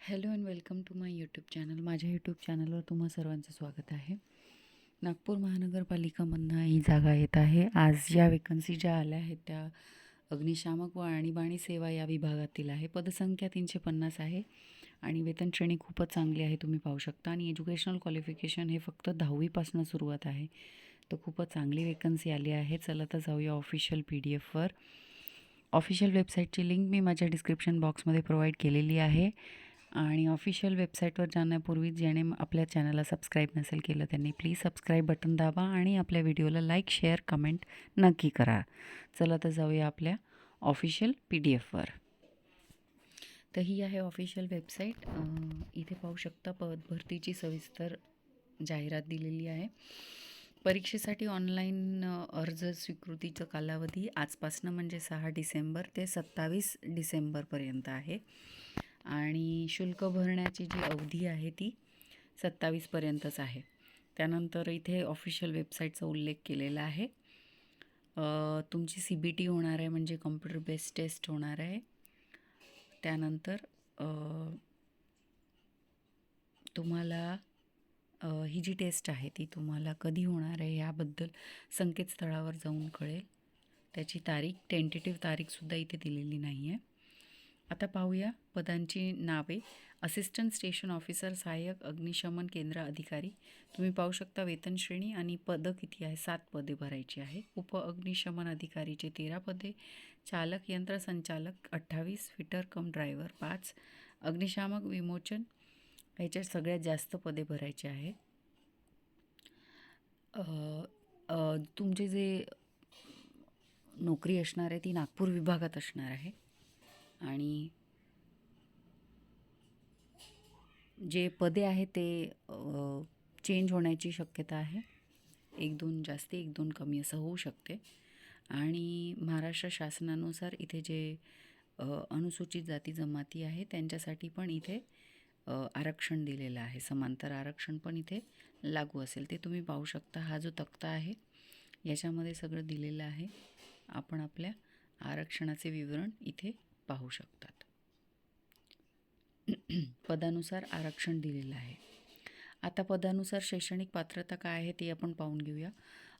Hello and welcome to my YouTube channel. माझ्या YouTube चॅनलवर तुम्हा सर्वांचं स्वागत आहे. नागपूर महानगरपालिकामधनं ही जागा येत आहे. आज ज्या वेकन्सी ज्या आल्या आहेत त्या अग्निशामक व आणीबाणी सेवा या विभागातील आहे. पदसंख्या तीनशे पन्नास आहे आणि वेतन श्रेणी खूपच चांगली आहे तुम्ही पाहू शकता. आणि एज्युकेशनल क्वालिफिकेशन हे फक्त दहावीपासून सुरुवात आहे. तर खूपच चांगली वेकन्सी आली आहे. चला तर जाऊया ऑफिशियल पी डी एफवर ऑफिशियल वेबसाईटची लिंक मी माझ्या डिस्क्रिप्शन बॉक्समध्ये प्रोव्हाइड केलेली आहे. आणि ऑफिशियल वेबसाईटवर जाण्यापूर्वी ज्याने आपल्या चॅनलला सबस्क्राईब नसेल केलं त्यांनी प्लीज सबस्क्राईब बटन दाबा आणि आपल्या व्हिडिओला लाईक शेअर कमेंट नक्की करा. चला तर जाऊया आपल्या ऑफिशियल पी डी एफवर. तर ही आहे ऑफिशियल वेबसाईट. इथे पाहू शकता पद भरतीची सविस्तर जाहिरात दिलेली आहे. परीक्षेसाठी ऑनलाईन अर्ज स्वीकृतीचं कालावधी आजपासनं म्हणजे सहा डिसेंबर ते सत्तावीस डिसेंबरपर्यंत आहे. आणि शुल्क भरण्याची जी अवधी आहे ती सत्तावीसपर्यंतच आहे. त्यानंतर इथे ऑफिशियल वेबसाईटचा उल्लेख केलेला आहे. तुमची सी बी टी होणार आहे म्हणजे कम्प्युटर बेस्ड टेस्ट होणार आहे. त्यानंतर तुम्हाला ही जी टेस्ट आहे ती तुम्हाला कधी होणार आहे याबद्दल संकेतस्थळावर जाऊन कळेल. त्याची तारीख टेंटेटिव्ह तारीखसुद्धा इथे दिलेली नाही आहे आता पाहूया पदांची नावे. असिस्टंट स्टेशन ऑफिसर सहाय्यक अग्निशमन केंद्र अधिकारी. तुम्ही पाहू शकता वेतन श्रेणी आणि पदं किती आहे? सात पदे भरायची आहे. उप अग्निशमन अधिकारीचे तेरा पदे. चालक यंत्रसंचालक अठ्ठावीस. फिटर कम ड्रायव्हर पाच. अग्निशामक विमोचन ह्याच्यात सगळ्यात जास्त पदे भरायचे आहे. तुमचे जे नोकरी असणार आहे ती नागपूर विभागात असणार आहे. आणि जे पदे आहेत ते चेंज होण्याची शक्यता आहे. एक दोन जास्ती एक दोन कमी असं होऊ शकते. आणि महाराष्ट्र शासनानुसार इथे जे अनुसूचित जाती जमाती आहे त्यांच्यासाठी पण इथे आरक्षण दिलेलं आहे. समांतर आरक्षण पण इथे लागू असेल. ते तुम्ही पाहू शकता. हा जो तक्ता आहे याच्यामध्ये सगळं दिलेलं आहे. आपण आपल्या आरक्षणाचे विवरण इथे पाहू शकतात. पदानुसार आरक्षण दिलेलं आहे. आता पदानुसार शैक्षणिक पात्रता काय आहे ते आपण पाहून घेऊया.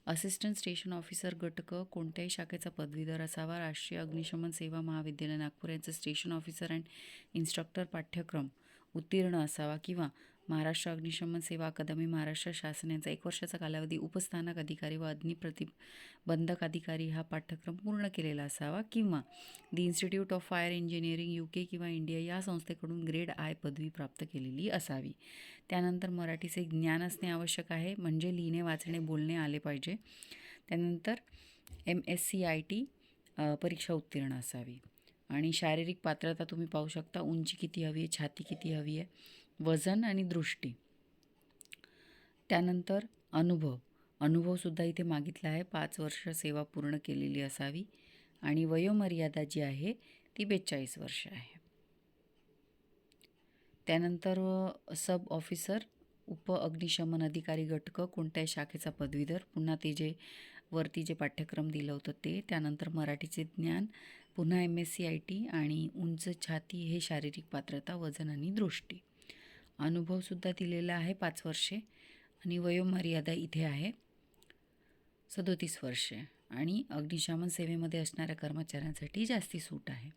असिस्टंट स्टेशन ऑफिसर गटक कोणत्याही शाखेचा पदवीधर असावा. राष्ट्रीय अग्निशमन सेवा महाविद्यालय नागपूर यांचं स्टेशन ऑफिसर अँड इन्स्ट्रक्टर पाठ्यक्रम उत्तीर्ण असावा किंवा महाराष्ट्र अग्निशमन सेवा अकादमी महाराष्ट्र शासन यांचा एक वर्षाचा कालावधी उपस्थानक अधिकारी व अग्निप्रतिबंधक अधिकारी हा पाठ्यक्रम पूर्ण केलेला असावा किंवा the institute of fire engineering U K किंवा इंडिया या संस्थेकडून ग्रेड आय पदवी प्राप्त केलेली असावी. त्यानंतर मराठीचे ज्ञान असणे आवश्यक आहे म्हणजे लिहिणे वाचणे बोलणे आले पाहिजे. त्यानंतर M S C I T परीक्षा उत्तीर्ण असावी. आणि शारीरिक पात्रता तुम्ही पाहू शकता उंची किती हवी आहे छाती किती हवी आहे. वजन आणि दृष्टी. त्यानंतर अनुभव. अनुभवसुद्धा इथे मागितला आहे. पाच वर्ष सेवा पूर्ण केलेली असावी आणि वयोमर्यादा जी आहे ती बेचाळीस वर्ष आहे. त्यानंतर सब ऑफिसर उप अग्निशमन अधिकारी घटक कोणत्याही शाखेचा पदवीधर पुन्हा ते जे वरती जे पाठ्यक्रम दिलं होतं ते त्यानंतर मराठीचे ज्ञान पुन्हा M S C I T आणि उंच छाती हे शारीरिक पात्रता वजन आणि दृष्टी. अनुभवसुद्धा दिलेला आहे पाच वर्षे आणि वयोमर्यादा इथे आहे. सदोतीस वर्षे आणि अग्निशमन सेवेमध्ये असणाऱ्या कर्मचाऱ्यांसाठी जास्ती सूट आहे.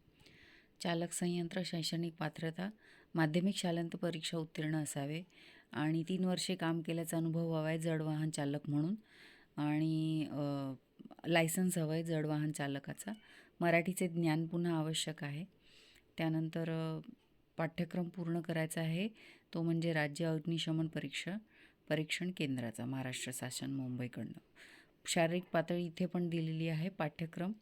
चालक संयंत्र शैक्षणिक पात्रता माध्यमिक शालांत परीक्षा उत्तीर्ण असावे आणि तीन वर्षे काम केल्याचा अनुभव हवा आहे जड वाहन चालक म्हणून आणि लायसन्स हवं आहे जड वाहन चालकाचा. मराठीचे ज्ञान पुन्हा आवश्यक आहे. त्यानंतर पाठ्यक्रम पूर्ण करायचा आहे. तो म्हणजे राज्य अग्निशमन परीक्षा परीक्षण केंद्राचा महाराष्ट्र शासन मुंबईकडनं. शारीरिक पातळी इथे पण दिलेली आहे. पाठ्यक्रम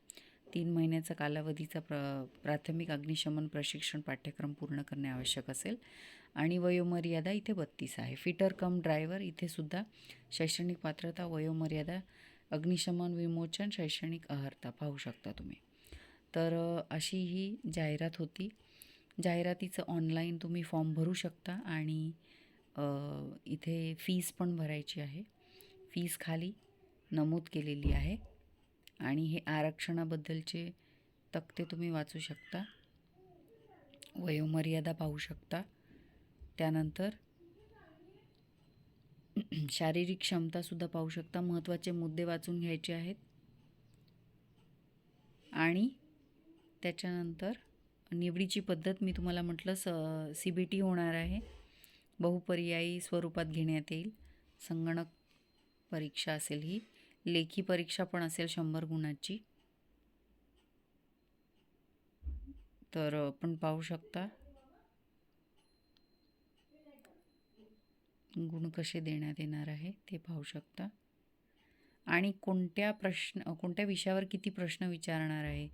तीन महिन्याचा कालावधीचा प्र प्राथमिक अग्निशमन प्रशिक्षण पाठ्यक्रम पूर्ण करणे आवश्यक असेल. आणि वयोमर्यादा इथे बत्तीस आहे. फिटर कम ड्रायव्हर इथेसुद्धा शैक्षणिक पात्रता वयोमर्यादा अग्निशमन विमोचन शैक्षणिक अहर्ता पाहू शकता तुम्ही. तर अशी ही जाहिरात होती. जाहिरातीचं ऑनलाईन तुम्ही फॉर्म भरू शकता आणि इथे फीस पण भरायची आहे. फीस खाली नमूद केलेली आहे आणि हे आरक्षणाबद्दलचे तक्ते तुम्ही वाचू शकता. वयोमर्यादा पाहू शकता. त्यानंतर शारीरिक क्षमतासुद्धा पाहू शकता. महत्त्वाचे मुद्दे वाचून घ्यायचे आहेत. आणि त्याच्यानंतर निवडीची पद्धत मी तुम्हाला म्हटलं स सी बी टी होणार आहे. बहुपर्यायी स्वरूपात घेण्यात येईल. संगणक परीक्षा असेल ही. लेखी परीक्षा पण असेल शंभर गुणाची. तर आपण पाहू शकता. गुण कसे देण्यात येणार आहे ते पाहू शकता. आणि कोणत्या प्रश्न कोणत्या विषयावर किती प्रश्न विचारणार आहे?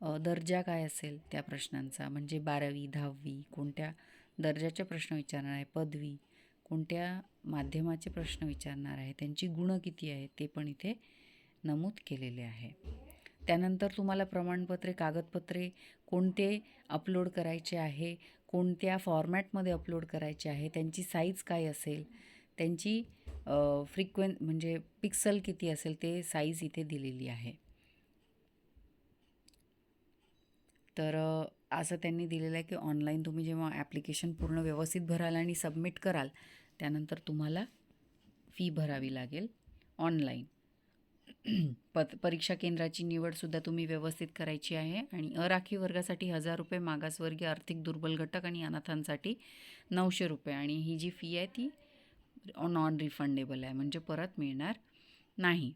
दर्जा काय असेल त्या प्रश्नांचा? म्हणजे बारावी दहावी कोणत्या दर्जाचे प्रश्न विचारणार आहे? पदवी कोणत्या माध्यमाचे प्रश्न विचारणार आहे? त्यांची गुणं किती आहेत? ते पण इथे नमूद केलेले आहे. त्यानंतर तुम्हाला प्रमाणपत्रे कागदपत्रे कोणते अपलोड करायचे आहे? कोणत्या फॉर्मॅटमध्ये अपलोड करायचे आहे? त्यांची साईज काय असेल? त्यांची फ्रिक्वेन म्हणजे पिक्सल किती असेल? ते साईज इथे दिलेली आहे. तर असं त्यांनी दिलेलं आहे की ऑनलाईन तुम्ही जेव्हा ॲप्लिकेशन पूर्ण व्यवस्थित भराल आणि सबमिट कराल त्यानंतर तुम्हाला फी भरावी लागेल ऑनलाईन. पत परीक्षा केंद्राची निवडसुद्धा तुम्ही व्यवस्थित करायची आहे आणि अराखीव वर्गासाठी हजार रुपये मागासवर्गीय आर्थिक दुर्बल घटक आणि अनाथांसाठी नऊशे रुपये आणि ही जी फी आहे ती नॉन रिफंडेबल आहे म्हणजे परत मिळणार नाही.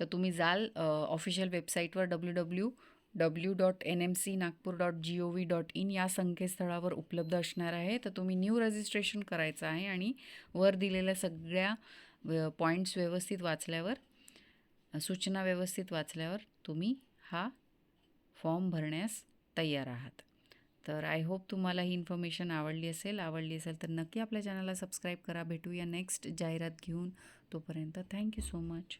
तर तुम्ही जाल ऑफिशियल वेबसाईटवर W W W dot N M C Nagpur dot G O V dot in या संकेतस्थळावर उपलब्ध असणार आहे. तर तुम्ही न्यू रजिस्ट्रेशन करायचं आहे आणि वर दिलेल्या सगळ्या पॉईंट्स व्यवस्थित वाचल्यावर सूचना व्यवस्थित वाचल्यावर तुम्ही हा फॉर्म भरण्यास तयार आहात. तर आय होप तुम्हाला ही इन्फॉर्मेशन आवडली असेल. आवडली असेल तर नक्की आपल्या चॅनलला सबस्क्राईब करा. भेटूया नेक्स्ट जाहिरात घेऊन. तोपर्यंत थँक्यू सो मच